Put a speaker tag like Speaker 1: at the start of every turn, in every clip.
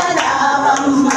Speaker 1: I'm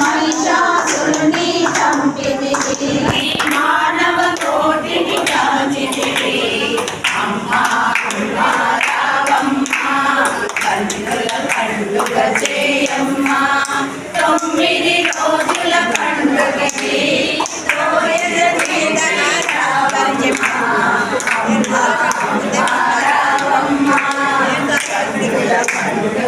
Speaker 1: మహిషాసురుని చంపితివి మానవ కోటిని కాచితివి అమ్మా కుమారావమ్మా కన్నుల పండుగ చేయమ్మా తొమ్మిది రోజుల పండుగకి పండుగ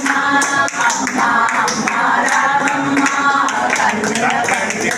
Speaker 1: రామమ్మ రామమ్మ రామమ్మ కన్య కన్య